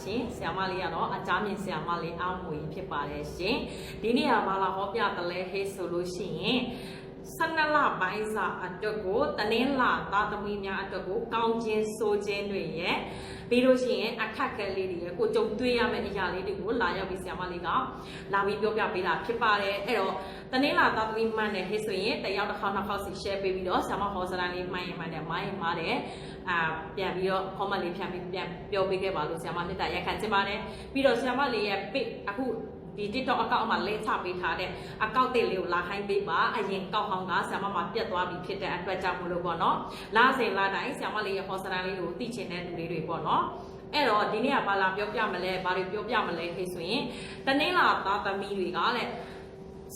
ရှင်ဆရာမလေးကတော့အကြမ်းမြင်ဆရာမလေးအောင်မွေဖြစ်ပါတယ်ရှင်ဒီနေ့ကဘာလာဟောပြတလဲဟေးဆိုလို့ရှိရင် 12လပိုင်းစာအတွက်ကိုတနင်္လာသားသမီးများအတွက်ကိုကောင်းခြင်းဆိုခြင်းတွေရဲ့ပြီးလို့ရှိရင်အခက်အခဲလေးတွေရဲ့ကိုကြုံတွေ့ရမယ့်အရာလေးတွေကိုလာရောက်ပြီးဆရာမလေးကလာပြီးပြောပြပေးတာဖြစ်ပါတယ်အဲ့တော့တနင်္လာသားသမီးမှန်တယ်ဟေးဆိုရင်တယောက်တစ်ခေါက်နှစ်ခေါက်စီ share ပေးပြီးတော့ဆရာမဟောစရာလေးမှန်ရင်မှန်တယ်မိုင်းရင်မှားတယ်အာပြန်ပြီးတော့ comment လေးဖြန့်ပြီးပြန်ပြောပေးခဲ့ပါလို့ဆရာမမေတ္တာရက်ခံချင်ပါတယ်ပြီးတော့ဆရာမလေးရဲ့ page အခု ဒီ TikTok account မှာ link ချပေးထားတဲ့ account တစ်လေးကိုလာခိုင်းပေးပါအရင်ကောက်ဟောင်းကဆရာမမှာပြတ်သွားပြီဖြစ်တဲ့အတွက်ကြောင့်မလို့ပေါ့နော်လာစဉ်လာတိုင်းဆရာမလေးရဲ့ဟောစရာလေးကိုသိချင်တဲ့လူလေးတွေပေါ့နော်အဲ့တော့ဒီနေ့ကဘာလာပြောပြမလဲဘာတွေပြောပြမလဲခေဆိုရင်တနင်္လာသားသမီးတွေကလည်း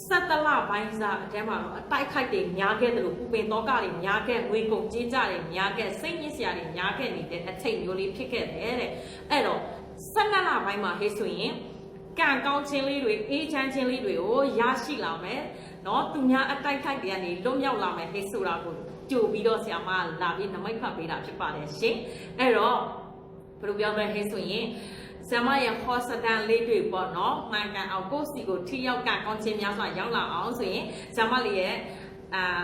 ဆက်တလပိုင်းစားအတန်းမှာတော့အတိုက်ခိုက်တွေများခဲ့တယ်လို့ပူပင်တော့ကတွေများခဲ့ငွေကုန်ကြေးကြတွေများခဲ့စိတ်ညစ်စရာတွေများခဲ့နေတဲ့အချိန်မျိုးလေးဖြစ်ခဲ့တယ်တဲ့အဲ့တော့ဆက်လလပိုင်းမှာဟေးဆိုရင် ကံကောင်းခြင်းလေးတွေအေးချမ်းခြင်းလေးတွေကိုရရှိလာမယ်เนาะသူများအတိုက်ခိုက်တွေကနေလွတ်မြောက်လာမယ်ဟေးဆိုတာကိုကြိုပြီးတော့ဆရာမလာပြီးနမိတ်ဖတ်ပေးတာဖြစ်ပါတယ်ရှင်အဲ့တော့ဘယ်လိုပြောမလဲဟေးဆိုရင်ဆရာမရဲ့ဟောစတန်လေးတွေပေါ့နော်မှန်ကန်အောင်ကိုယ့်စီကိုထိရောက်ကကောင်းခြင်းများစွာရောက်လာအောင်ဆိုရင်ဆရာမလေးရဲ့အာ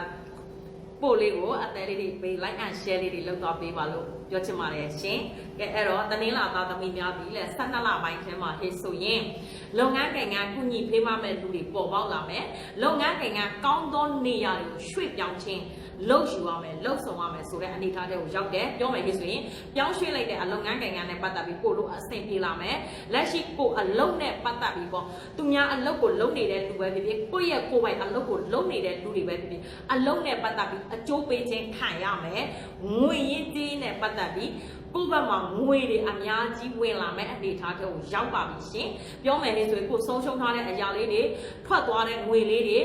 ပို့လေးကိုအသေးလေးတွေပေး like and share လေးတွေလုပ်သွားပေးပါလို့ ပြောချင်ပါတယ်ရှင်။ကဲအဲ့တော့တနင်္လာသားသမီးများပြီလေ12လပိုင်းထဲမှာဟေ့ဆိုရင်လုပ်ငန်းကိန်းကကုညီဖေးမမဲ့လူတွေပေါ်ပေါက်လာမယ်။လုပ်ငန်းကိန်းကကောင်းသောနေရာတွေကိုရွှေ့ပြောင်းခြင်းလှုပ်ယူရမယ်လှုပ်ဆောင်ရမယ်ဆိုတဲ့အနေအထားတွေကိုရောက်တယ်ပြောမယ်ဖြစ်ဆိုရင်ပြောင်းရွှေ့လိုက်တဲ့အလုပ်ငန်းကိန်းကနဲ့ပတ်သက်ပြီးကိုလိုအဆင်ပြေလာမယ်လက်ရှိကိုအလုပ်နဲ့ပတ်သက်ပြီးပေါ့သူများအလုပ်ကိုလုပ်နေတဲ့လူပဲဖြစ်ဖြစ်ကိုယ့်ရဲ့ကိုယ်ပိုင်အလုပ်ကိုလုပ်နေတဲ့လူတွေပဲဖြစ်ဖြစ်အလုပ်နဲ့ပတ်သက်ပြီးအကျိုးပေးခြင်းခံရမယ်ငွေရင်းကြေးနဲ့ပတ်သက်ပြီးကိုယ့်ဘက်မှာငွေတွေအများကြီးဝင်လာမဲ့အနေအထားတွေကိုရောက်ပါပြီရှင်ပြောမယ်လေဆိုရင်ကိုဆုံးရှုံးထားတဲ့အရာလေးတွေထွက်သွားတဲ့ငွေလေးတွေ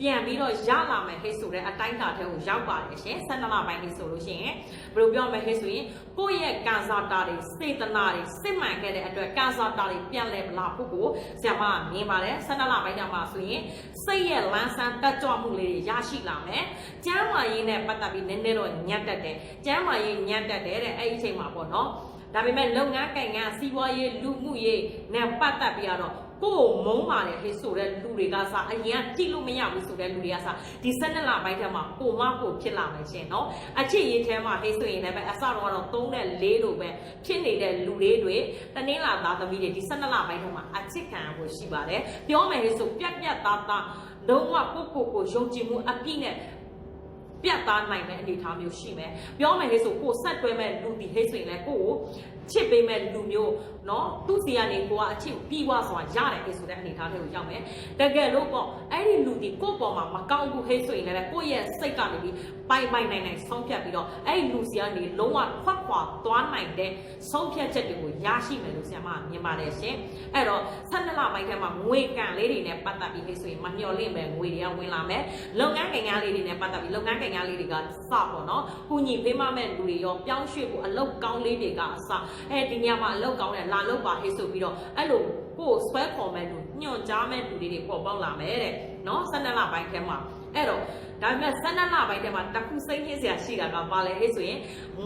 ပြန်ပြီးတော့ရလာမယ်ဟဲ့ဆိုတဲ့အတိုင်းအတာထဲကိုရောက်ပါတယ်ရှင်၁၂လပိုင်းလေးဆိုလို့ရှိရင်ဘယ်လိုပြောမလဲဟဲ့ဆိုရင်ကိုယ့်ရဲ့ကန်စာတာတွေစေတနာတွေစစ်မှန်ခဲ့တဲ့အတွက်ကန်စာတာတွေပြန်လဲမလာဖို့ကိုဆရာမကမြင်ပါတယ်၁၂လပိုင်းကျမှဆိုရင်စိတ်ရဲ့လန်းဆန်းတက်ကြွမှုလေးတွေရရှိလာမယ်ကျမ်းမာရေးနဲ့ပတ်သက်ပြီးနည်းနည်းတော့ညံ့တက်တယ်ကျမ်းမာရေးညံ့တက်တယ်တဲ့အဲ့ဒီအချိန်မှာပေါ့နော်ဒါပေမဲ့လုပ်ငန်းကိုင်ငန်းစီးပွားရေးလူမှုရေးနဲ့ပတ်သက်ပြီးတော့ ကိုယ်မုန်းပါတယ်ဟေးဆိုတဲ့လူတွေကစားအရင်ကကြည့်လို့မရဘူးဆိုတဲ့လူတွေကစားဒီ12လပိုင်းထဲမှာကိုမကိုဖြစ်လာမယ်ရှင်နော်အချစ်ရေးထဲမှာဟေးဆိုရင်လည်းပဲအစတော့ကတော့3နဲ့4လို့ပဲဖြစ်နေတဲ့လူလေးတွေတနင်္လာသားသမီးတွေဒီ12လပိုင်းထဲမှာအချစ်ခံရဖို့ရှိပါတယ်ပြောမယ်ဟေးဆိုပြက်ပြက်သားသားလုံးဝကိုကိုကိုယုံကြည်မှုအပြည့်နဲ့ ပြတ်သားနိုင်တဲ့အနေအထားမျိုးရှိမယ်ပြောမယ်လေဆိုကိုဆက်တွဲမဲ့လူဒီဟိတ်ဆိုရင်လည်းကိုကိုချစ်ပေးမဲ့လူမျိုးเนาะသူ့စီကနေကိုကအချစ်ပြီးွားစွာရတယ်လေဆိုတဲ့အနေအထားတွေကိုရောက်မယ်တကယ်လို့ပေါ့ အဲ့ဒီလူဒီကိုပေါ်မှာမကောင်းဘူးဟိတ်ဆိုရင်လည်းကိုရဲ့စိတ်ကနေပြီးပိုင်ပိုင်နိုင်နိုင်ဆုံးဖြတ်ပြီးတော့အဲ့ဒီလူစီကနေလုံးဝခွက်ခွာသွားနိုင်တဲ့ဆုံးဖြတ်ချက်တွေကိုရရှိမယ်လို့ဆရာမမြင်ပါတယ်ရှင်အဲ့တော့12လပိုင်းထဲမှာငွေကန်လေးတွေနဲ့ပတ်သက်ပြီးဟိတ်ဆိုရင်မမျှော်လင့်ပဲငွေတွေကဝင်လာမယ်လုပ်ငန်းကိန်းကားလေးတွေနဲ့ပတ်သက်ပြီးလုပ်ငန်းကိန်းကားလေးတွေကစပေါ့နော်ကုညီဖေးမမဲ့လူတွေရောပြောင်းရွှေ့ဖို့အလုပ်ကောင်းလေးတွေကအစအဲဒီညမှာအလုပ်ကောင်းတယ်လာလုပ်ပါဟေးဆိုပြီးတော့အဲ့လို ကိုယ်ဆွဲခေါ်မဲ့လူညွှန်ကြားမဲ့လူတွေပေါ်ပေါက်လာမယ်တဲ့နော်12လပိုင်းထဲမှာအဲ့တော့ဒါပေမဲ့12လပိုင်းထဲမှာတစ်ခုစိတ်နှင်းစရာရှိတာကဘာလဲဟဲ့ဆိုရင်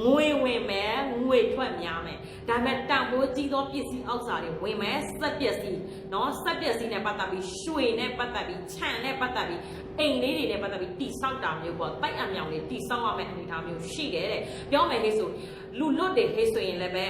ငွေဝင်မယ်ငွေထွက်များမယ်ဒါပေမဲ့တန်ဖိုးကြီးသောပစ္စည်းအောက်စာတွေဝင်မယ်စက်ပစ္စည်းနော်စက်ပစ္စည်းနဲ့ပတ်သက်ပြီးရွှေနဲ့ပတ်သက်ပြီးခြံနဲ့ပတ်သက်ပြီးအိမ်လေးတွေနဲ့ပတ်သက်ပြီးတိဆောက်တာမျိုးပေါ့တိုက်အမြောင်လေးတိဆောက်ရမယ့်အနေအထားမျိုးရှိတယ်တဲ့ပြောမယ်ဟဲ့ဆိုလူလွတ်တယ်ဟဲ့ဆိုရင်လည်းပဲ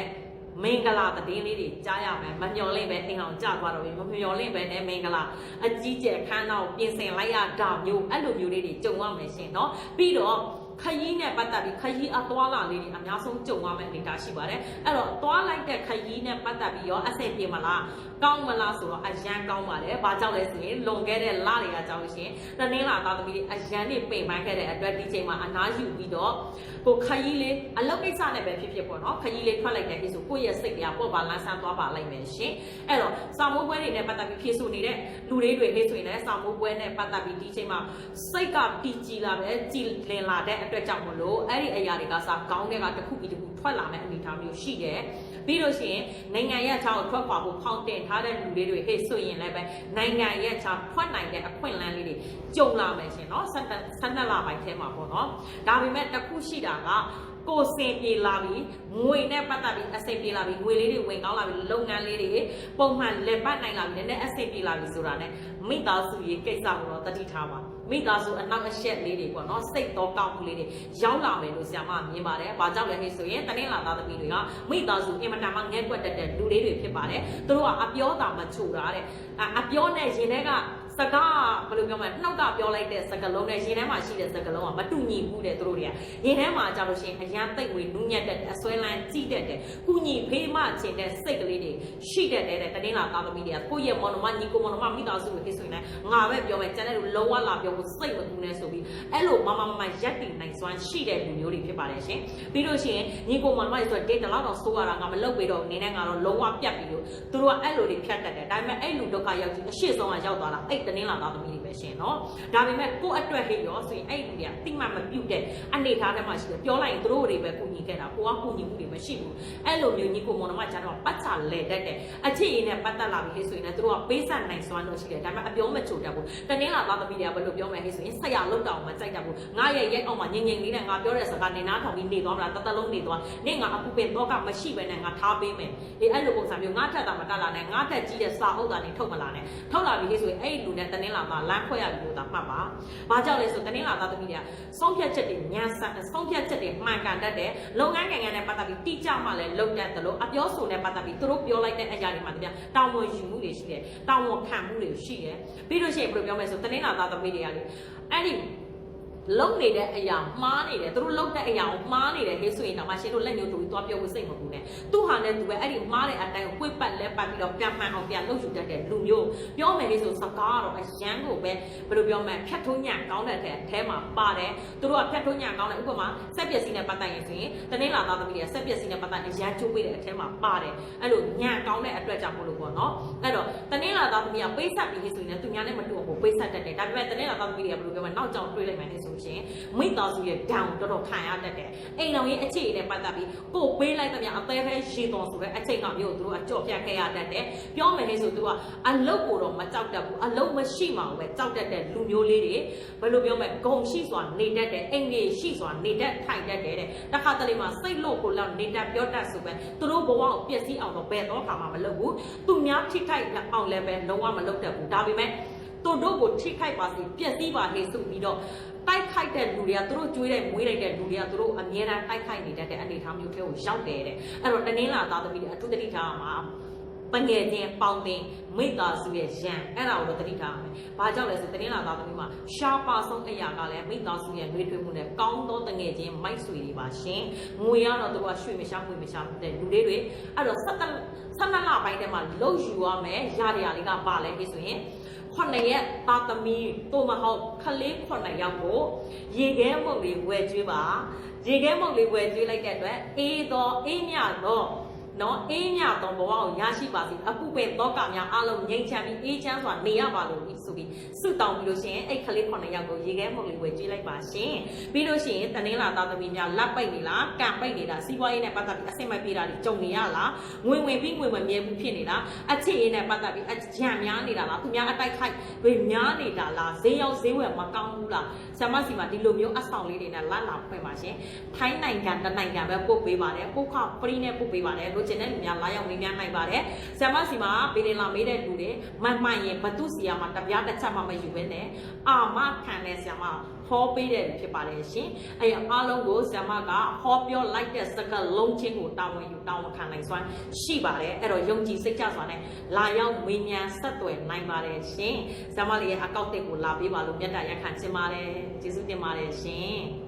မင်္ဂလာသတင်းလေးတွေကြားရမယ်မမျော်လင့်ပဲအိမ်အောင်ကြသွားတော့ပြီမမျော်လင့်ပဲနဲ့မင်္ဂလာအကြီးကျယ်ခမ်းတော့ပြင်ဆင်လိုက်ရတာမျိုးအဲ့လိုမျိုးလေးတွေကြုံရမယ်ရှင်เนาะပြီးတော့ ခရီးနဲ့ပတ်သက်ပြီးခရီးအသွားလာလေးတွေအများဆုံးကြုံရမယ့်အနေအထားရှိပါတယ်အဲ့တော့သွားလိုက်တဲ့ခရီးနဲ့ပတ်သက်ပြီးရောအဆင်ပြေမလားကောင်းမလားဆိုတော့အရန်ကောင်းပါတယ်ဘာကြောင့်လဲဆိုရင်လွန်ခဲ့တဲ့လတွေကကြောင့်လို့ရှိရင်တနင်္လာသားသမီးတွေအရန်နေပိန်ပန်းခဲ့တဲ့အတွက်ဒီချိန်မှာအနားယူပြီးတော့ကိုခရီးလေးအလုပ်ကိစ္စနဲ့ပဲဖြစ်ဖြစ်ပေါ့နော်ခရီးလေးထွက်လိုက်တဲ့ကိစ္စကိုယ့်ရဲ့စိတ်ကပေါ်ပါလန်းဆန်းသွားပါလိုက်မယ်ရှင်အဲ့တော့ စာမိုးပွဲတွေနဲ့ပတ်သက်ပြီးဖြည့်ဆို့နေတဲ့လူလေးတွေဟေ့ဆိုရင်လည်းစာမိုးပွဲနဲ့ပတ်သက်ပြီးဒီချိန်မှာစိတ်ကတည်ကြည်လာပဲကြည်လင်လာတဲ့အတွက်ကြောင့်မလို့အဲ့ဒီအရာတွေကစကောင်းတဲ့ကတစ်ခုပြီးတစ်ခု ထွက်လာမဲ့အနေအထားမျိုးရှိတယ်ပြီးလို့ရှိရင်နိုင်ငံရဲ့အခြားကိုထွက်ခွာဖို့ဖောင်းတင်ထားတဲ့လူလေးတွေဟေ့ဆိုရင်လည်းပဲနိုင်ငံရဲ့အခြားထွက်နိုင်တဲ့အခွင့်အလမ်းလေးတွေကြုံလာမယ်ရှင်เนาะဆက်ဆက်နှစ်လပိုင်းထဲမှာပေါ့เนาะဒါပေမဲ့တစ်ခုရှိတာကကိုစင်ပြေလာပြီငွေနဲ့ပတ်သက်ပြီးအစိပ်ပြေလာပြီငွေလေးတွေဝင်ကောင်းလာပြီလုပ်ငန်းလေးတွေပုံမှန်လက်ပတ်နိုင်လာပြီနည်းနည်းအစိပ်ပြေလာပြီဆိုတာ ਨੇ မိသားစုရေးကိစ္စကိုတော့တတိထားပါမိသားစုအနောက်အရှက်လေးတွေပေါ့နော်စိတ်တော့ကောင်းမှုလေးတွေရောက်လာမယ်လို့ဆရာမမြင်ပါတယ်။ဘာကြောင့်လဲဟဲ့ဆိုရင်တနင်္လာသားသမီးတွေကမိသားစုအင်မတန်မှငဲကွက်တက်တဲ့လူလေးတွေဖြစ်ပါတယ်။သူတို့ကအပြောတာမချိုတာတဲ့အပြောနဲ့ရင်ထဲက စကားဘယ်လိုပြောမလဲနှုတ်ကပြောလိုက်တဲ့စကားလုံးနဲ့ရင်ထဲမှာရှိတဲ့စကားလုံးကမတူညီဘူးတဲ့သူတို့တွေကရင်ထဲမှာကြလို့ရှိရင်အရန်သိပ်ဝေနူးညံ့တဲ့အစွဲလန်းကြည့်တတ်တဲ့ကုညီဖေးမချင်တဲ့စိတ်ကလေးတွေရှိတတ်တဲ့တနင်္လာသားသမီးတွေကကိုယ့်ရဲ့မော်နမညီကိုမော်နမမိသားစုတွေဖြစ်ဆိုရင်လည်းငါပဲပြောမယ်ကျန်တဲ့လူလုံးဝလာပြောဖို့စိတ်မကူနဲ့ဆိုပြီးအဲ့လိုမမမမရက်တည်နိုင်စွမ်းရှိတဲ့လူမျိုးတွေဖြစ်ပါတယ်ရှင်ပြီးလို့ရှိရင်ညီကိုမော်နမတွေဆိုဒေတာလောက်တော့ဆိုးရတာငါမလုပ်ပေတော့နေနဲ့ငါတော့လုံးဝပြတ်ပြီလို့သူတို့ကအဲ့လိုတွေဖြတ်တတ်တယ်ဒါပေမဲ့အဲ့လူဒုက္ခရောက်ကြီးအရှိဆုံးကရောက်သွားတာအဲ့တနင်္လာသားသ မီးတွေပဲရှင်နော်ဒါပေမဲ့ကိုယ့်အတွက်ဟိရောဆိုရင်အဲ့လူတွေကတိမှမပြုတ်တဲ့အနေထားထဲမှာရှိတယ်ပြောလိုက်ရင်သူတို့တွေပဲကူညီခဲ့တာကိုကကူညီမှုတွေမရှိဘူးအဲ့လိုမျိုးညီကိုမော်နမကျတော့ပတ်ချလဲတတ်တဲ့အခြေအနေနဲ့ပတ်သက်လာပြီဆိုရင်လည်းသူတို့ကပေးဆက်နိုင်စွမ်းလို့ရှိတယ်ဒါပေမဲ့အပြောမချိုတတ်ဘူးတနင်္လာသားသမီးတွေကဘယ်လိုပြောမလဲဆိုရင်ဆက်ရလောက်တောင်မကြိုက်တတ်ဘူးငါရဲ့ရဲ့အောက်မှာငင်ငင်လေးနဲ့ငါပြောတဲ့စကားနေနားထောင်ပြီးနေသွားမလားတသက်လုံးနေသွားနေငါအပူပင်တော့ကမရှိပဲနဲ့ငါထားပေးမယ်အေးအဲ့လိုပုံစံမျိုးငါထက်တာမတက်လာနဲ့ငါထက်ကြီးတဲ့စာအုပ်တာနေထုတ်မလာနဲ့ထုတ်လာပြီဆိုရင်အဲ့လူနဲ့တနင်္လာသားလမ်းခွဲရပြီလို့သာမှတ်ပါဘာကြောင့်လဲဆိုတနင်္လာသားသမီးတွေကဆုံးဖြတ်ချက်တွေညံဆန်ဆုံးဖြတ်ချက်တွေမှန်ကန်တတ်တယ်လုပ်ငန်းကံကံနဲ့ပတ်သက်ပြီးတိကျမှလည်းလုပ်တတ်တယ်လို့အပြောဆိုနဲ့ပတ်သက်ပြီးသူတို့ပြောလိုက်တဲ့အရာတွေမှာတပြတောင်းဝန်ယူမှုတွေရှိတယ်တောင်းဝန်ခံမှုတွေရှိတယ်ပြီးလို့ရှိရင်ဘယ်လိုပြောမလဲဆိုတနင်္လာသားသမီးတွေကလေအဲ့ဒီ လုံနေတဲ့အရာမှားနေတယ်သူတို့လုံတဲ့အရာကိုမှားနေတယ်ဟေးဆိုရင်တော့မရှင်တို့လက်ညှိုးတူပြီးသွားပြောဖို့စိတ်မပူနဲ့သူဟာနဲ့သူပဲအဲ့ဒီမှားတဲ့အတိုင်းကိုပွေ့ပတ်လဲပတ်ပြီးတော့ပြန်မှန်အောင်ပြန်လုပ်ယူတတ်တဲ့လူမျိုးပြောမယ်လေဆိုစကားကတော့အရန်ကိုပဲဘယ်လိုပြောမလဲဖြတ်ထုံးညံကောင်းတဲ့အထဲမှာပါတယ်သူတို့ကဖြတ်ထုံးညံကောင်းတဲ့ဥပမာစက်ပစ္စည်းနဲ့ပတ်သက်ရင်ဆိုရင်တနေ့လာသားသမီးတွေကစက်ပစ္စည်းနဲ့ပတ်သက်အရန်ချိုးပေးတဲ့အထဲမှာပါတယ်အဲ့လိုညံကောင်းတဲ့အတွက်ကြောင့်မလို့ပေါ့နော်အဲ့တော့တနေ့လာသားသမီးကပိတ်ဆက်ပြီးဆိုရင်လည်းသူများနဲ့မတူအောင်ပိတ်ဆက်တတ်တယ်ဒါပေမဲ့တနေ့လာသားသမီးတွေကဘယ်လိုပြောမလဲနောက်ကြောင်တွေးလိုက်မှန်းဆိုရှင် မိသားစုရဲ့ down တော်တော်ခံရတတ်တယ်အိမ်တော်ရဲ့အခြေအနေနဲ့ပတ်သက်ပြီးပို့ပေးလိုက်တဲ့မြအသေးသေးရှည်တော်ဆိုတဲ့အချိန်ကမျိုးသူတို့ကကြော့ပြတ်ခဲ့ရတတ်တယ်ပြောမယ်လေဆိုသူကအလုတ်ကိုတော့မကြောက်တတ်ဘူးအလုတ်မရှိမှပဲကြောက်တတ်တဲ့လူမျိုးလေးတွေဘယ်လိုပြောမလဲဂုံရှိစွာနေတတ်တယ်အိမ်ကြီးရှိစွာနေတတ်ထိုင်တတ်တယ်တဲ့တခါတလေမှာစိတ်လို့ကိုလောက်နေတတ်ပြောတတ်ဆိုပဲသူတို့ဘဝကိုပျက်စီးအောင်တော့ဘယ်တော့မှမလုပ်ဘူးသူများထိခိုက်အောင်လည်းပဲလုံးဝမလုပ်တတ်ဘူးဒါပေမဲ့သူတို့ကိုထိခိုက်ပါစေပျက်စီးပါလေဆိုပြီးတော့ တိုက်ခိုက်တဲ့လူတွေကသူတို့ကြွေးတဲ့မွေးလိုက်တဲ့လူတွေကသူတို့အမြဲတမ်းတိုက်ခိုက်နေတတ်တဲ့အနေအထားမျိုးတွေကိုရောက်တယ်တဲ့အဲ့တော့တနင်္လာသားသမီးတွေအထူးတတိထားမှာပငယ်ချင်းပေါင်းတင်မိသားစုရဲ့ရန်အဲ့ဒါကိုတော့တတိထားမယ်။ဘာကြောင့်လဲဆိုတနင်္လာသားသမီးမှာရှားပါဆုံးအရာကလည်းမိသားစုရဲ့နှွေးထွေးမှုနဲ့ကောင်းသောတငယ်ချင်းမိုက်ဆွေတွေပါရှင်။ငွေကတော့သူကရွှေမရှားငွေမရှားတဲ့လူလေးတွေအဲ့တော့ဆက်ဆက်နှစ်လပိုင်းထဲမှာလှုပ်ယူရမယ်ရရရလေးကပါလဲပြီဆိုရင် ခုနှစ်ရက်သားသမီးတို့မဟုတ်ခလေးခုနှစ်ယောက်ကိုရေခဲမုတ်လေးဝယ်ကျွေးပါရေခဲမုတ်လေးဝယ်ကျွေးလိုက်တဲ့အတွက်အေးတော့အေးမြတော့ နော်အေးမြတော့ဘဝကိုရရှိပါစေအခုပဲတော့ကများအလုံးငြိမ်းချမ်းပြီးအေးချမ်းစွာနေရပါလို့ဆိုပြီးဆုတောင်းပြီးလို့ရှိရင်အဲ့ခလေးခုနှစ်ယောက်ကိုရေခဲမုတ်လေးဝယ်ကျွေးလိုက်ပါရှင်ပြီးလို့ရှိရင်တနင်္လာသားသမီးများလက်ပိတ်နေလားကံပိတ်နေတာစီးပွားရေးနဲ့ပတ်သက်ပြီးအဆင်မပြေတာတွေကြုံနေရလားငွေဝင်ပြီးငွေမမြဲဘူးဖြစ်နေတာအခြေအနေနဲ့ပတ်သက်ပြီးအကြံများနေတာလားသူများအတိုက်ခိုက်တွေများနေတာလားဈေးရောက်ဈေးဝယ်မကောင်းဘူးလားဆရာမစီမှာဒီလိုမျိုးအဆောင်လေးတွေနဲ့လတ်လာဖွင့်ပါရှင်ထိုင်းနိုင်ငံတနိုင်ငံပဲပို့ပေးပါတယ်ပို့ခပရီနဲ့ပို့ပေးပါတယ်လိုချင်တဲ့လူများလာရောက်နေများနိုင်ပါတယ်ဆရာမစီမှာဘေးရင်လာမေးတဲ့လူတွေမှန်မှန်ရင်ဘသူစီယာမှာတပြားတစ်ချက်မှမယူဘဲနဲ့အာမခံတဲ့ဆရာမဟောပေးတယ်ဖြစ်ပါတယ်ရှင်အဲအားလုံးကိုဆရာမကဟောပြောလိုက်တဲ့စကားလုံးချင်းကိုတာဝန်ယူတာဝန်ခံနိုင်စွမ်းရှိပါတယ်အဲ့တော့ယုံကြည်စိတ်ချစွာနဲ့လာရောက်မေးမြန်းဆက်သွယ်နိုင်ပါတယ်ရှင်ဆရာမလေးရဲ့အကောက်တစ်ကိုလာပေးပါလို့မြတ်တာရက်ခံချင်ပါတယ်ကျေးဇူးတင်ပါတယ်ရှင်